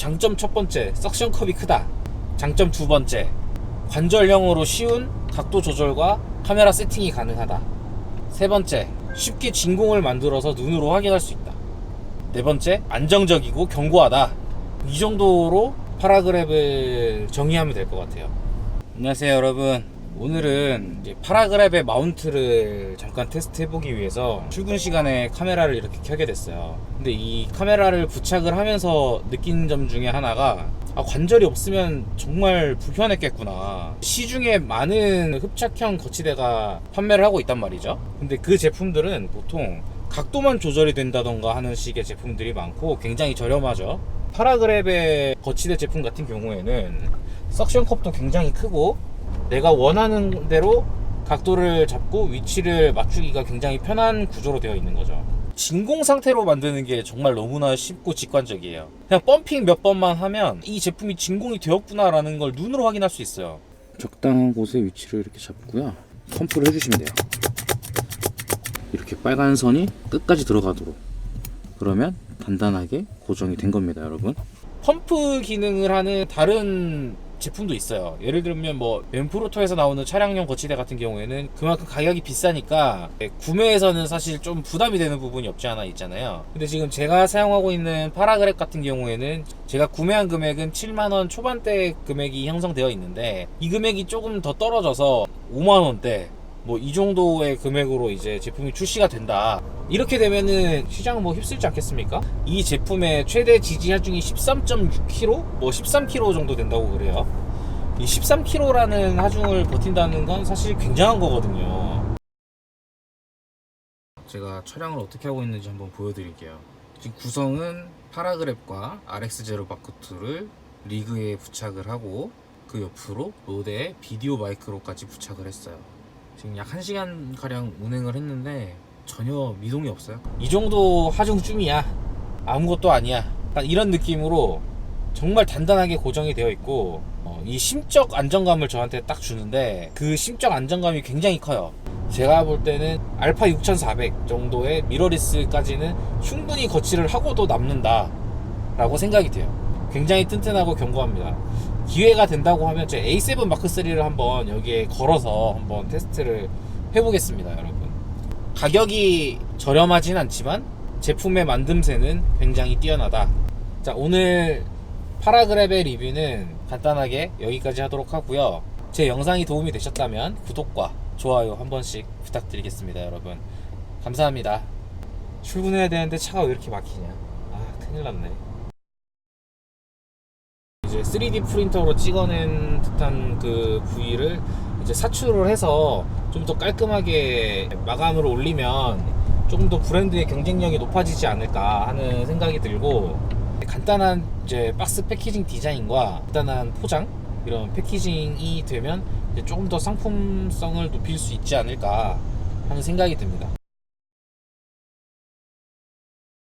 장점 첫 번째, 석션컵이 크다. 장점 두 번째, 관절형으로 쉬운 각도 조절과 카메라 세팅이 가능하다. 세 번째, 쉽게 진공을 만들어서 눈으로 확인할 수 있다. 네 번째, 안정적이고 견고하다. 이 정도로 파라그랩을 정의하면 될 것 같아요. 안녕하세요, 여러분. 오늘은 이제 파라그랩의 마운트를 잠깐 테스트 해보기 위해서 출근 시간에 카메라를 이렇게 켜게 됐어요. 근데 이 카메라를 부착을 하면서 느낀 점 중에 하나가 아, 관절이 없으면 정말 불편했겠구나. 시중에 많은 흡착형 거치대가 판매를 하고 있단 말이죠. 근데 그 제품들은 보통 각도만 조절이 된다던가 하는 식의 제품들이 많고 굉장히 저렴하죠. 파라그랩의 거치대 제품 같은 경우에는 석션 컵도 굉장히 크고 내가 원하는 대로 각도를 잡고 위치를 맞추기가 굉장히 편한 구조로 되어 있는 거죠. 진공 상태로 만드는 게 정말 너무나 쉽고 직관적이에요. 그냥 펌핑 몇 번만 하면 이 제품이 진공이 되었구나라는 걸 눈으로 확인할 수 있어요. 적당한 곳에 위치를 이렇게 잡고요. 펌프를 해주시면 돼요. 이렇게 빨간 선이 끝까지 들어가도록. 그러면 단단하게 고정이 된 겁니다, 여러분. 펌프 기능을 하는 다른 제품도 있어요. 예를 들면 뭐 멘프로토에서 나오는 차량용 거치대 같은 경우에는 그만큼 가격이 비싸니까 구매에서는 사실 좀 부담이 되는 부분이 없지 않아 있잖아요. 근데 지금 제가 사용하고 있는 파라그랩 같은 경우에는 제가 구매한 금액은 7만 원 초반대 금액이 형성되어 있는데 이 금액이 조금 더 떨어져서 5만 원대 뭐 이 정도의 금액으로 이제 제품이 출시가 된다. 이렇게 되면은 시장은 뭐 휩쓸지 않겠습니까? 이 제품의 최대 지지 하중이 13.6kg, 뭐 13kg 정도 된다고 그래요. 이 13kg라는 하중을 버틴다는 건 사실 굉장한 거거든요. 제가 촬영을 어떻게 하고 있는지 한번 보여드릴게요. 지금 구성은 파라그랩과 RX 제로 바크2를 리그에 부착을 하고 그 옆으로 로데에 비디오 마이크로까지 부착을 했어요. 지금 약 1시간 가량 운행을 했는데 전혀 미동이 없어요. 이 정도 하중쯤이야. 아무것도 아니야. 이런 느낌으로 정말 단단하게 고정이 되어 있고 어, 이 심적 안정감을 저한테 딱 주는데 그 심적 안정감이 굉장히 커요. 제가 볼 때는 알파 6400 정도의 미러리스까지는 충분히 거치를 하고도 남는다 라고 생각이 돼요. 굉장히 튼튼하고 견고합니다. 기회가 된다고 하면 제 A7 마크 3를 한번 여기에 걸어서 한번 테스트를 해보겠습니다, 여러분. 가격이 저렴하진 않지만 제품의 만듦새는 굉장히 뛰어나다. 자, 오늘 파라그랩의 리뷰는 간단하게 여기까지 하도록 하고요. 제 영상이 도움이 되셨다면 구독과 좋아요 한 번씩 부탁드리겠습니다, 여러분. 감사합니다. 출근해야 되는데 차가 왜 이렇게 막히냐? 아, 큰일 났네. 이제 3D 프린터로 찍어낸 듯한 그 부위를 이제 사출을 해서 좀 더 깔끔하게 마감을 올리면 조금 더 브랜드의 경쟁력이 높아지지 않을까 하는 생각이 들고 간단한 이제 박스 패키징 디자인과 간단한 포장 이런 패키징이 되면 조금 더 상품성을 높일 수 있지 않을까 하는 생각이 듭니다.